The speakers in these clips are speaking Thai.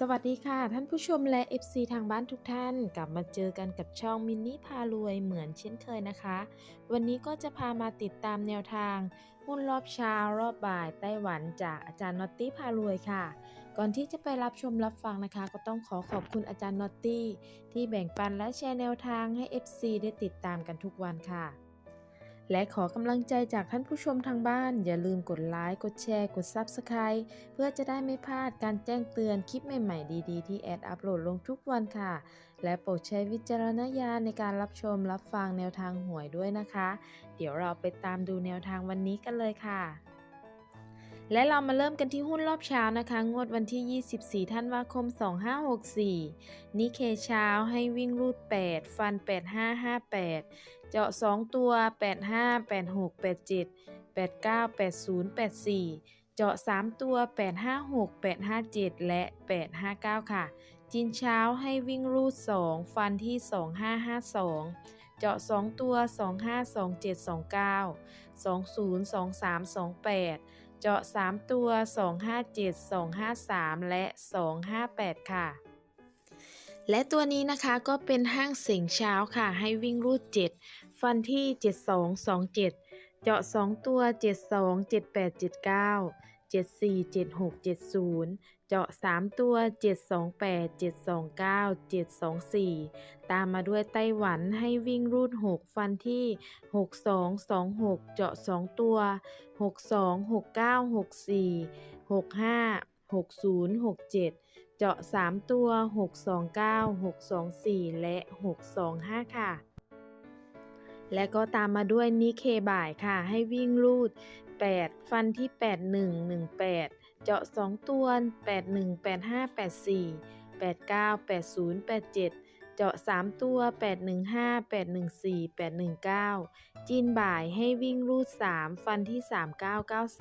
สวัสดีค่ะ ท่านผู้ชมและ FC ทางบ้านทุกท่าน กลับมาเจอกันกับช่องมินนี่พารวยเหมือนเช่นเคยนะคะ วันนี้ก็จะพามาติดตามแนวทางหุ้นรอบเช้ารอบบ่ายไต้หวันจากอาจารย์นอตตี้พารวยค่ะ ก่อนที่จะไปรับชมรับฟังนะคะ ก็ต้องขอขอบคุณอาจารย์นอตตี้ที่แบ่งปันและแชร์แนวทางให้ FC ได้ติดตามกันทุกวันค่ะ และขอกำลังใจจากท่านผู้ชมทางบ้าน อย่าลืมกดไลค์ กดแชร์ กด Subscribe เพื่อจะได้ไม่พลาดการแจ้งเตือนคลิปใหม่ ๆ ดี ๆ ที่แอดอัปโหลดลงทุกวันค่ะ และโปรดใช้วิจารณญาณในการรับชมรับฟังแนวทางหวยด้วยนะคะ เดี๋ยวเราไปตามดูแนวทางวันนี้กันเลยค่ะ และเรามาเริ่มกันที่หุ้นรอบเช้านะคะ งวดวันที่ 24 ธันวาคม 2564 นิเคเช้าให้วิ่งรูด 8 ฟัน 8558 เจาะ 2 ตัว 85 86 87 89 80 84 เจาะ 3 ตัว 856 857 และ 859 ค่ะจินเช้าให้วิ่งรูด 2 ฟันที่ 2552เจาะ 2 ตัว 25 27 29 20 23 28 เจาะ 3 ตัว 257 253 และ 258 ค่ะ และตัวนี้นะคะก็เป็นห้างเสียงเช้าค่ะ ให้วิ่งรูด 7 ฟันที่ 7227 เจาะ 2 ตัว 72 78 79 74 76 70 เจาะ 3 ตัว 728 729 724 ตามมาด้วยไต้หวันให้วิ่งรูด 6 ฟันที่ 62 26 เจาะ 2 ตัว 62 69 64 65 60 67 เจาะ 3 ตัว 629 624 และ 625 ค่ะ และก็ตามมาด้วยนิเคบ่ายค่ะ ให้วิ่งรูด 8 ฟันที่ 81 18 เจาะ 2 ตัว 81 85 84 89 80 87 เจาะ 3 ตัว 815 814 819 จีนบ่ายให้วิ่งรูด 3 ฟันที่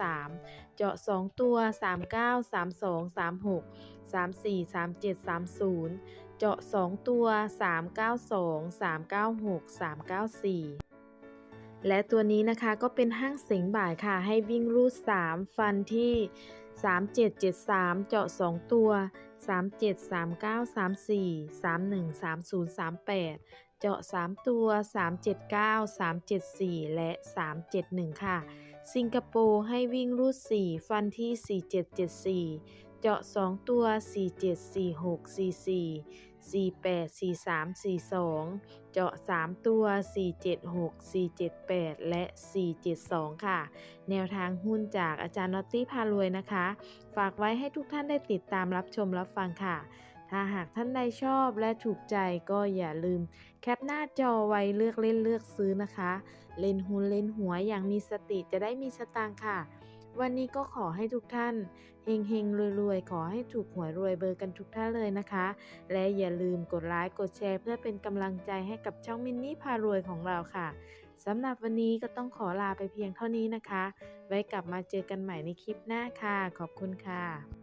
3993 เจาะ 2 ตัว 39 32 36 34 37 30 เจาะ 2 ตัว 392 396 394 และตัวนี้นะคะก็เป็นห้างเสียงบ่ายค่ะ ให้วิ่งรูด 3 ฟันที่ 3773 เจาะ 2 ตัว 37 39 34 31 30 38 เจาะ 3 ตัว 379 374 และ 371 ค่ะ สิงคโปร์ให้วิ่งรูด 4 ฟันที่ 4774 เจาะ 2 ตัว 4746 44 48 43 42 เจาะ 3 ตัว 476 478 และ 472 ค่ะ แนวทางหุ้นจากอาจารย์นอตตี้พารวยนะคะ ฝากไว้ให้ทุกท่านได้ติดตามรับชมรับฟังค่ะ ถ้าหากท่านใดชอบและถูกใจก็อย่าลืม แคปหน้าจอไว้เลือกเล่นเลือกซื้อนะคะ เล่นหุ้นเล่นหัวอย่างมีสติจะได้มีสตางค์ค่ะ วันนี้ก็ขอให้ทุกท่านเฮงเฮงรวยๆ ขอให้ถูกหวยรวยเบอร์กันทุกท่านเลยนะคะ และอย่าลืมกดไลค์กดแชร์ เพื่อเป็นกำลังใจให้กับช่องมินนี่พารวยของเราค่ะสำหรับวันนี้ก็ต้องขอลาไปเพียงเท่านี้นะคะ ไว้กลับมาเจอกันใหม่ในคลิปหน้าค่ะ ขอบคุณค่ะ